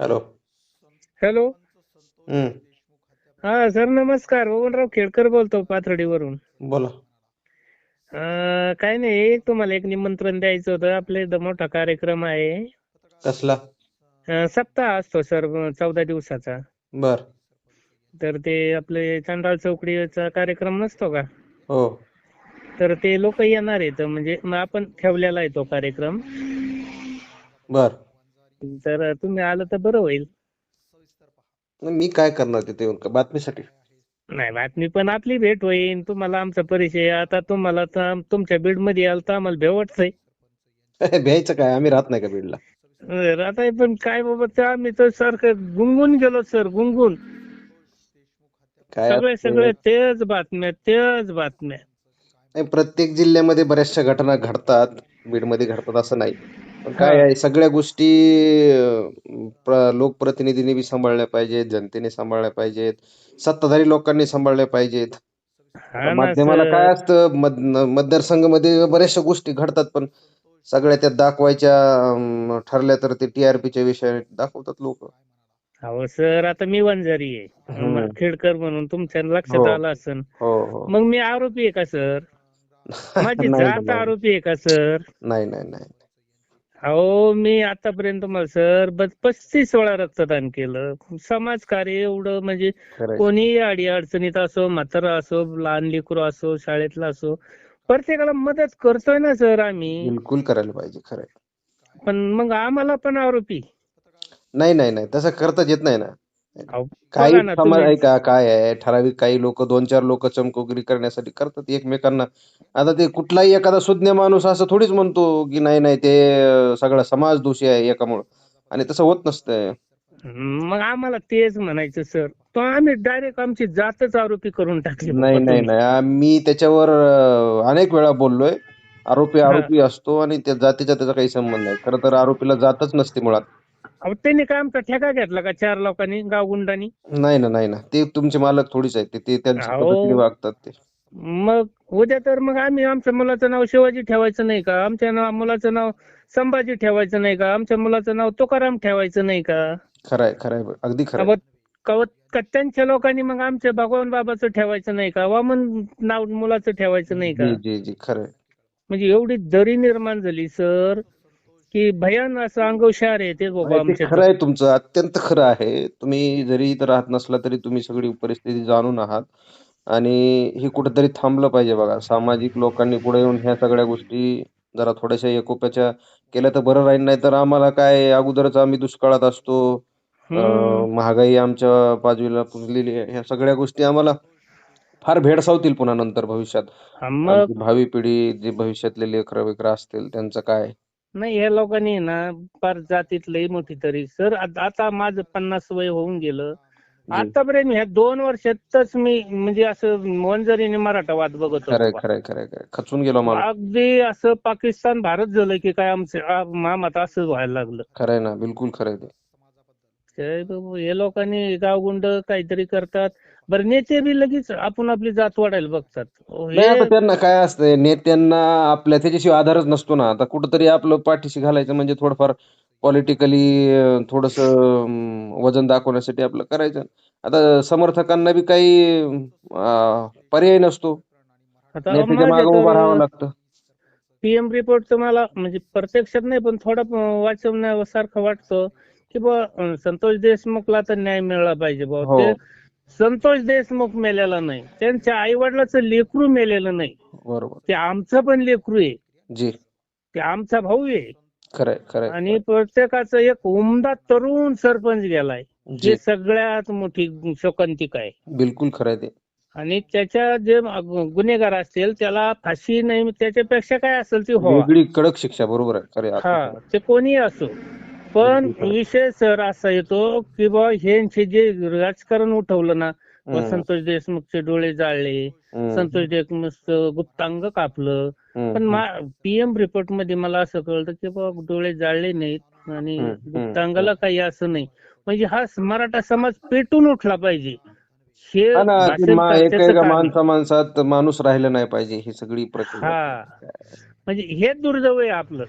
Hello. Hello. हा sir नमस्कार. बबनराव खेडकर बोलतो पाथर्डीवरून. बोला. अं, काय नाही तुम्हाला एक निमंत्रण द्यायचं होतं. आपल्या इथं मोठा कार्यक्रम आहे. कसला? अं, सप्ताह असतो सर चौदा दिवसाचा. बर. तर ते आपले चांडाळ चौकडीचा कार्यक्रम नसतो का? हो. तर ते लोक येणार आहेत. म्हणजे मग आपण ठेवलेला आहे तो कार्यक्रम. बर. तर तुम्ही आलं तर बरं होईल. मी काय करणार तिथे येऊन? बातमीसाठी? नाही बातमी पण आपली भेट होईल तुम्हाला आमचा परिचय आता तुम्हाला तुमच्या बीडमध्ये याल तर आम्हाला भेव वाटतंय. भ्यायचं काय? आम्ही राहत नाही का बीडला? अरे आता हे पण काय बाबा ते आम्ही तर सारखं गुंगून गेलो सर गुंगून. सगळे? सगळे तेच बातम्या तेच बातम्या. प्रत्येक जिल्ह्यामध्ये बऱ्याचशा घटना घडतात. बीडमध्ये घडतात असं नाही. पण काय हा. आहे सगळ्या गोष्टी प्र- लोकप्रतिनिधींनी बी सांभाळल्या पाहिजेत जनतेने सांभाळल्या पाहिजेत सत्ताधारी लोकांनी सांभाळल्या पाहिजेत. हा ना माध्यमाला सर. काय असतं मत- मतदारसंघामध्ये बऱ्याचशा गोष्टी घडतात पण सगळ्या त्या दाखवायच्या अं, ठरल्या तर ते टीआरपीच्या विषयाने दाखवतात लोक. अहो सर आता मी वंजारी आहे. हम्म. खेडकर म्हणून तुमच्या लक्षात हो. आलं असेल हो हो. मग मी आरोपी आहे का सर? माझी नाही जात नाही. आरोपी आहे का सर? नाही नाही नाही. अहो मी आतापर्यंत तुम्हाला सर बस पस्तीस वेळा रक्तदान केलं. समाजकार्य एवढं म्हणजे. कोणीही अडी अडचणीत असो म्हातारा असो लहान लेकरू असो शाळेतला असो प्रत्येकाला मदत करतोय ना सर आम्ही. बिलकुल करायला पाहिजे खरंय. पण मग आम्हाला पण आरोपी. नाही नाही नाही. तसं करताच येत नाही ना. अहो, काही बघा ना समाज तुम्ही आहे का काय आहे? ठराविक काही लोक दोन चार लोक चमकोगिरी करण्यासाठी करतात एकमेकांना. आता ते कुठलाही एखादा सुज्ञ माणूस असं थोडीच म्हणतो की नाही नाही ते अं, सगळा समाज दोषी आहे एकामुळं. आणि तसं होत नसतंय. मग आम्हाला तेच म्हणायचं सर तो आम्ही डायरेक्ट आमची जातच आरोपी करून टाकली नाही बाबा नाही तुम्ही. नाही. आ- मी त्याच्यावर अं, अनेक वेळा बोललोय. आरोपी हा. आरोपी असतो आणि त्या जातीचा त्याचा काही संबंध नाही. खरं तर आरोपीला जातच नसते मुळात. अहो त्यांनी काय आमचा ठेका घेतला का चार लोकांनी गावगुंडांनी नाही ना नाही ना. ते तुमचे मालक थोडीच आहेत ते- ते त्यांच्या अहो. पद्धतीने वागतात ते. मग उद्या तर मग आम्ही आमच्या मुलाचं नाव शिवाजी ठेवायचं नाही का? आमच्या नाव मुलाचं नाव संभाजी ठेवायचं नाही का? आमच्या मुलाचं नाव तुकाराम ठेवायचं नाही का? खरंय खरंय अगदी खरंय. कवत त्यांच्या लोकांनी मग आमच्या भगवान बाबाचं ठेवायचं नाही का? वामन नाव मुलाचं ठेवायचं नाही का? जी जी जी खरंय. म्हणजे एवढी दरी निर्माण झाली सर. की भयान असं अंगोशार आहे ते बाबा नाही, ते आमच्या खरं आहे तुमचं अत्यंत खरं आहे. तुम्ही जरी इथं राहत नसला तरी तुम्ही सगळी परिस्थिती जाणून आहात. आणि हे कुठेतरी थांबलं पाहिजे बघा. सामाजिक लोकांनी पुढे येऊन ह्या सगळ्या गोष्टी जरा थोड्याशा एकोप्याच्या केल्या तर बरं राहील. नाही तर आम्हाला काय अगोदरच आम्ही दुष्काळात असतो. हम्म. अं, महागाई आमच्या बाजूला पुजलेली आहे. ह्या सगळ्या गोष्टी आम्हाला फार भेडसावतील पुन्हा नंतर भविष्यात. मग आमची भावी पिढी जे भविष्यातले लेकरं वगैरे असतील त्यांचं काय? नाही या लोकांनी ना फार जातीत लई मोठी तरी. सर आता माझं पन्नास वय होऊन गेलं. आतापर्यंत ह्या दोन वर्षातच मी म्हणजे असं वंजरीने मराठा वाद बघत होतो. खरंय बा. खरंय खरंय खरंय. खचून गेलो माणूस. अगदी असं पाकिस्तान भारत झालं की काय आमचं मामात असं व्हायला लागलं. खरंय ना बिलकुल खरंय ते. काय बाबा, हे लोकांनी गावगुंड काहीतरी करतात. बरं नेते बी लगेच आपण आपली जात वाढायला बघतात. अहो, नाही आता हे त्यांना काय असतंय नेत्यांना आपल्या त्याच्याशिवाय आधारच नसतो ना. आता कुठंतरी आपलं पाठीशी घालायचं म्हणजे थोडंफार पॉलिटिकली थोडस वजन दाखवण्यासाठी आपलं करायचं. आता समर्थकांना बी काही अं, पर्याय नसतो. आता नेत्याच्या माझ्या मागे उभं राहावं तर लागतं पीएम रिपोर्ट तर मला म्हणजे प्रत्यक्षात नाही पण थोडा वाचवण्यासारखं वाटतं की बा संतोष देशमुखला तर न्याय मिळाला पाहिजे बा. हो. ते संतोष देशमुख मेलेला नाही. त्यांच्या आई वडिलाचं लेकरू मेलेलं नाही. बरोबर. ते आमचं पण लेकरू आहे. जी. ते आमचा भाऊ आहे. खरंय खरंय आणि प्रत्येकाचं एक उमदा तरुण सरपंच गेलाय. जी. हे सगळ्यात मोठी शोकांतिका आहे. बिलकुल खरंय ते. आणि त्याच्या जे गुन्हेगार असतील त्याला फाशी नाही त्याच्यापेक्षा काय असेल ती वेगळी कडक शिक्षा बरोबर आहे. खरे हा ते कोणी असो. पण. विषय सर असा येतो की बा ह्यांचे जे राजकारण उठवलं ना संतोष देशमुखचे डोळे जाळले संतोष देशमुखचं गुप्तांग कापलं. पण पीएम रिपोर्टमध्ये मला असं कळतं की बा डोळे जाळले नाहीत आणि गुप्तांगाला काही असं नाही. म्हणजे हा मराठा समाज पेटून उठला पाहिजे. माणसा माणसात माणूस राहिला नाही पाहिजे ही सगळी प्रक्रिया. हा. म्हणजे हे दुर्दैव आहे आपलं.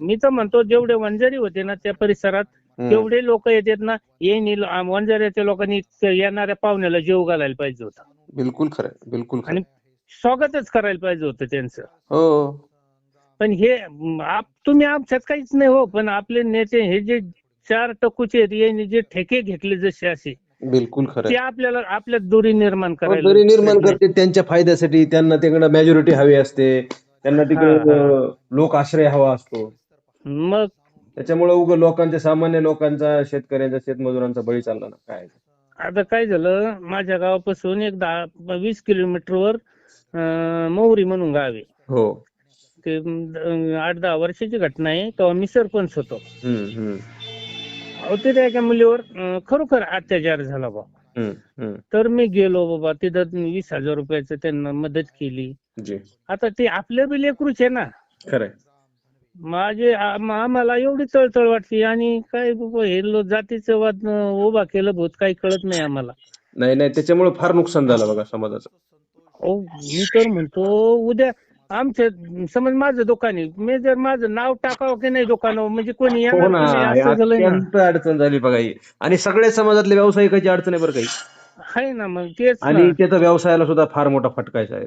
मी तर म्हणतो जेवढे वंजारी होते ना त्या परिसरात. तेवढे लोक येतात ना येईन वंजाऱ्याच्या लोकांनी येणाऱ्या पाहुण्याला जेव घालायला पाहिजे होता बिलकुल खरं बिलकुल आणि स्वागतच करायला पाहिजे होतं त्यांचं हो पण हे आप- तुम्ही आमच्यात काहीच नाही हो पण आपले नेते हे जे चार टक्कूचे आहेत यांनी जे ठेके घेतले जसे असे बिलकुल खरं ते. आपल्याला आपल्यात दुरी निर्माण हो, करायला दरी निर्माण करते त्यांच्या फायद्यासाठी त्यांना तिकडे मेजॉरिटी हवी असते त्यांना तिकडे. लोक आश्रय हवा असतो. मग त्याच्यामुळे उग लोकांच्या सामान्य लोकांचा शेतकऱ्यांचा शेतमजुरांचा बळी चालला ना. काय आता काय झालं? माझ्या गावापासून एक दहा वीस किलोमीटरवर अं, मौरी म्हणून गाव आहे. हो. ते अं, आठ दहा वर्षाची घटना आहे. तेव्हा मी सरपंच होतो. हम्म हम्म. अहो तिथे एका मुलीवर अं, खरोखर अत्याचार झाला बा. हम्म हम्म. तर मी गेलो बाबा तिथं वीस हजार रुपयाचं त्यांना मदत केली. जी. आता ते आपल्या बी लेकरूच आहे ना. खरंय. माझे आम- आम्हाला एवढी तळतळ वाटते आणि काय बाबा हे लो- जातीचं वाद अं, उभा केलं बहुत काही कळत नाही आम्हाला. नाही नाही त्याच्यामुळे फार नुकसान झालं बघा समाजाचं. अहो मी तर म्हणतो उद्या आमच्या समज माझं दुकान आहे मी जर माझं नाव टाकावं की नाही दुकानावर म्हणजे कोणी हो येणार ना की नाही असं झालंय ना. अत्यंत अडचण झाली बघा ही. आणि सगळ्या समाजातल्या व्यावसायिकाची अडचण आहे बरं काही आहे ना मग तेच ना. आणि त्याचा व्यवसायाला सुद्धा फार मोठा फटका आहे.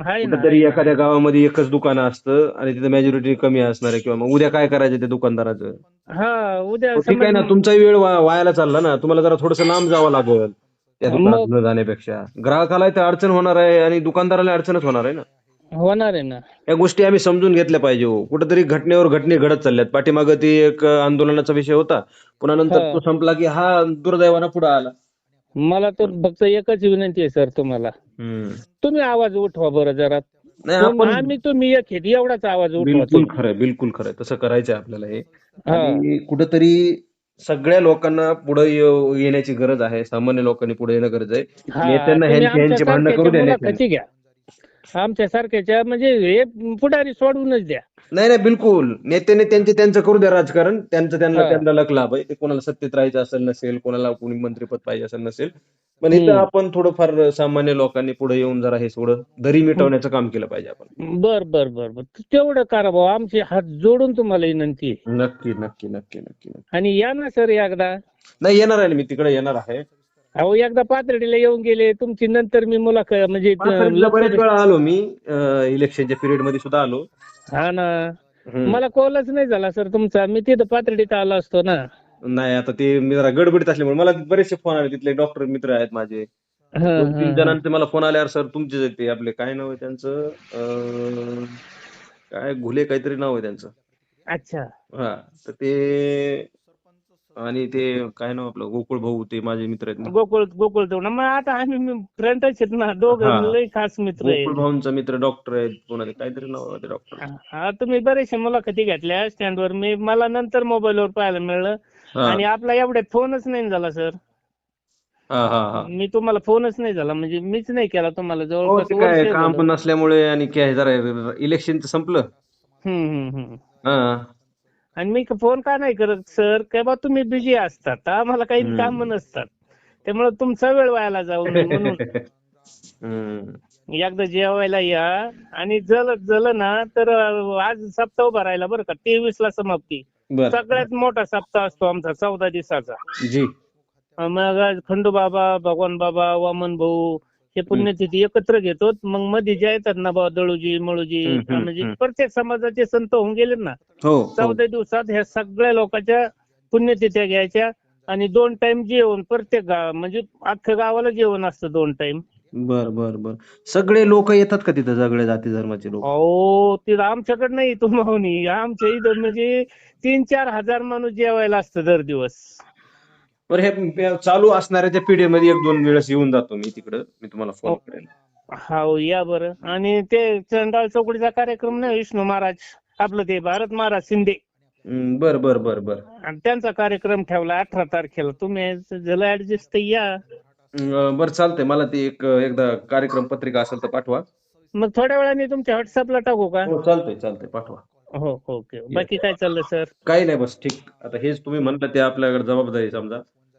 आहे ना कुठेतरी एखाद्या गावामध्ये एकच दुकान असतं आणि तिथं मेजॉरिटी कमी असणार आहे किंवा मग उद्या काय करायचं त्या दुकानदाराचं? हा उद्या हो, ठीक आहे ना समज- तुमचाही वेळ वा- वायाला चालला ना तुम्हाला जरा थोडस लांब जावं लागेल त्या मग- दुकानात जाण्यापेक्षा. ग्राहकाला तर अडचण होणार आहे आणि दुकानदाराला अडचणच होणार आहे ना. होणार आहे ना. या गोष्टी आम्ही समजून घेतल्या पाहिजे हो. कुठेतरी घटनेवर घटने घडत चालल्यात. पाठीमागं ती एक आंदोलनाचा विषय होता. पुन्हा नंतर हा. तो संपला की हा दुर्दैवानं पुढे आला. मला तर फक्त एकच विनंती आहे सर तुम्हाला. तुम्ही आवाज उठवा बरं जरा. नाही कोण- आपण आम्ही तुम्ही एक आहेत एवढाच आवाज उठवा बिलकुल तुम्ही. खरंय बिलकुल खरंय तसं करायचंय आपल्याला हे. हा. आणि कुठेतरी सगळ्या लोकांना पुढे येण्याची गरज आहे. सामान्य लोकांनी पुढे येणं गरज आहे. हा, नेत्यांना तुम्ही ह्यांची ह्यांची भांडणं करू आमच्यासारख्याच्या द्या नेत्यांना. मुलाखती घ्या. आमच्या सारख्याच्या म्हणजे हे पुढारी सोडूनच द्या. नाही नाही बिलकुल. नेत्याने त्यांचे त्यांचं करू द्या राजकारण. त्यांचं त्यांना हा. त्यांना लक लाभ आहे. ते कोणाला सत्तेत राहायचं असेल नसेल कोणाला कोणी मंत्रीपद पाहिजे असेल नसेल. पण इथं हम्म. आपण थोडंफार सामान्य लोकांनी पुढे येऊन जरा हे थोडं दरी मिटवण्याचं काम केलं पाहिजे आपण. बर बर बर बर. तेवढं करा भाऊ. आमचे हात जोडून तुम्हाला विनंती आहे. नक्की नक्की नक्की नक्की नक्की. आणि या ना सर एकदा. नाही येणार आहे ना. मी तिकडे येणार आहे. अहो एकदा पाथर्डीला येऊन गेले तुमची नंतर मी मुलाखत म्हणजे पाथर्डीला बरेच वेळा आलो मी इलेक्शनच्या पिरियडमध्ये सुद्धा आलो. हा ना. हम्म. मला कॉलच नाही झाला सर तुमचा. मी तिथं पाथर्डीत आलो असतो ना. नाही आता ते मी जरा गडबडीत असल्यामुळे मला बरेचसे फोन आले तिथले डॉक्टर मित्र आहेत माझे. हा, दोन तीन हा. जणांचे मला फोन आल्यावर सर तुमचेच आहेत ते आपले काय नाव आहे त्यांचं? अं, काय घुले काहीतरी नाव आहे त्यांचं. अच्छा. हा तर ते आणि ते काय नाव आपलं गोकुळ भाऊ ते माझे मित्र आहेत. गोकुळ गोकुळ तो ना. मग आता आम्ही फ्रंटच आहेत ना. दोघं. लय खास मित्र गोकुळ आहेत भाऊंचा मित्र डॉक्टर आहेत. ते काहीतरी नाव आहे डॉक्टर हा तुम्ही बरेचशे मुलाखती घेतल्या स्टँडवर मी मला नंतर मोबाईलवर पाहायला मिळालं. हा. आणि आपला एवढ्यात फोनच नाही झाला सर. हा हा हा. मी तुम्हाला फोनच नाही झाला. म्हणजे मीच नाही केला तुम्हाला हो जवळपास ते काय वर्ष काम झालं. पण नसल्यामुळे आणि काय जरा इलेक्शन संपलं. हम्म, हम्म, हम्म. हा. आणि मी फोन का नाही करत सर? काय बा तुम्ही बिझी असतात आम्हाला काही. काम नसतात. त्यामुळे तुमचा वेळ व्हायला जाऊ नये म्हणून. एकदा जेवायला या. आणि जल जल ना तर आज सप्ताह उभा राहिला बरं का? तेवीस ला समाप्ती सगळ्यात मोठा सप्ताह असतो आमचा चौदा दिवसाचा. मग आज खंडू बाबा भगवान बाबा वामन भाऊ हे पुण्यतिथी एकत्र घेतो मग मध्ये जे येतात ना बा दळूजी मळूजी म्हणजे. प्रत्येक समाजाचे संत होऊन गेले ना. हो हो. चौदा दिवसात ह्या सगळ्या लोकांच्या पुण्यतिथ्या घ्यायच्या आणि दोन टाइम जेवण प्रत्येक गाव म्हणजे अख्ख्या गावाला जेवण असतं दोन टाइम बर बर बर. सगळे लोक येतात का तिथं सगळे जाती धर्माचे लोक? अहो तिथं आमच्याकडे नाही तुम्ही आमच्या इथं म्हणजे तीन चार हजार माणूस जेवायला असतं दर दिवस. बरं हे चालू असणाऱ्या त्या पिढी मध्ये एक दोन वेळेस येऊन जातो मी तिकडं. मी तुम्हाला फोन हो. करेन. हो या बरं. आणि ते चंडाळ चौकडीचा कार्यक्रम नाही विष्णू महाराज आपलं ते भारत महाराज शिंदे. हम्म, बर बर बर बर. आणि त्यांचा कार्यक्रम ठेवला अठरा तारखेला. तुम्ही झालं ऍडजस्ट या. अं, बरं चालतंय. मला ती एक एकदा कार्यक्रम पत्रिका असेल तर पाठवा. मग थोड्या वेळाने तुमच्या व्हॉट्सअपला टाकू का? हो चालतंय चालतंय. पाठवा. हो ओके. बाकी काय चाललं सर? काही नाही बस ठीक. आता हेच तुम्ही म्हणलं ते आपल्याकडे जबाबदारी समजा.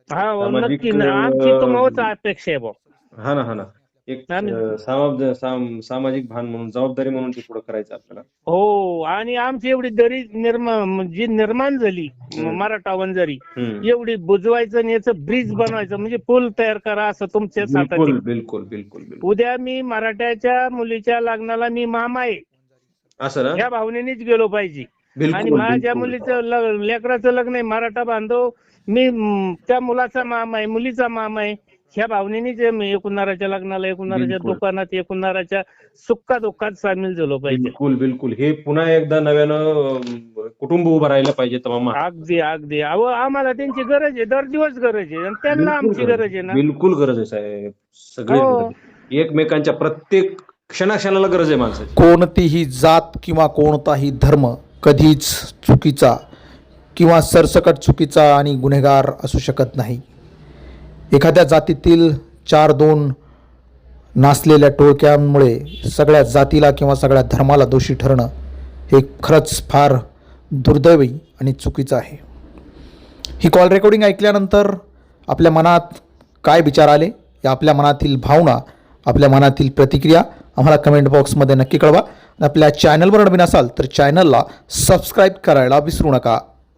हा हो, सामाजिक, नक्की ना. आमची अं, अपेक्षा आहे भाऊ हा ना हा ना एक आम्ही- अं, सामाज साम- सामाजिक भान म्हणून जबाबदारी म्हणून ते पुढे करायचं आपल्याला हो आणि आमची एवढी दरी निर्माण जी निर्माण झाली हम्म. मराठा वंजारी हम्म. एवढी बुजवायचं आणि याचं ब्रिज बनवायचं म्हणजे पूल तयार करा असं तुमच्याच हातात बिलकुल. बिलकुल बिलकुल बिलकुल उद्या मी मराठ्याच्या मुलीच्या लग्नाला मी मामा आहे असं ना ह्या भावनेनेच गेलो पाहिजे आणि माझ्या. मुलीचं लेकराचं लग्न आहे मराठा बांधव. मी त्या मुलाचा मामा आहे मुलीचा मामा आहे. ह्या भावनेनेच मी एकूणाराच्या लग्नाला एकूणाराच्या. दुकानात एकूणाराच्या सुखा दुःखात सामील झालो पाहिजे. बिलकुल बिलकुल. हे पुन्हा एकदा नव्यानं कुटुंब उभं राहिलं पाहिजे तमाम अगदी अगदी. अहो आम्हाला त्यांची गरज आहे. दर दिवस गरज आहे. आणि त्यांना आमची गरज आहे. ना? बिलकुल गरज आहे साहेब. सगळी हो. एकमेकांच्या प्रत्येक क्षणाक्षणाला गरज आहे माणसाची. कोणतीही जात किंवा कोणताही धर्म कधीच चुकीचा किंवा सरसकट चुकीचा आणि गुन्हेगार असू शकत नाही. एखाद्या जातीतील चार दोन नासलेल्या टोळक्यांमुळे सगळ्या जातीला किंवा सगळ्या धर्माला दोषी ठरणं हे खरंच फार दुर्दैवी आणि चुकीचं आहे. ही कॉल रेकॉर्डिंग ऐकल्यानंतर आपल्या मनात काय विचार आले? या आपल्या मनातील भावना आपल्या मनातील प्रतिक्रिया आम्हाला कमेंट बॉक्समध्ये नक्की कळवा. आपल्या चॅनलवर नवीन असाल तर चॅनलला सबस्क्राईब करायला विसरू नका.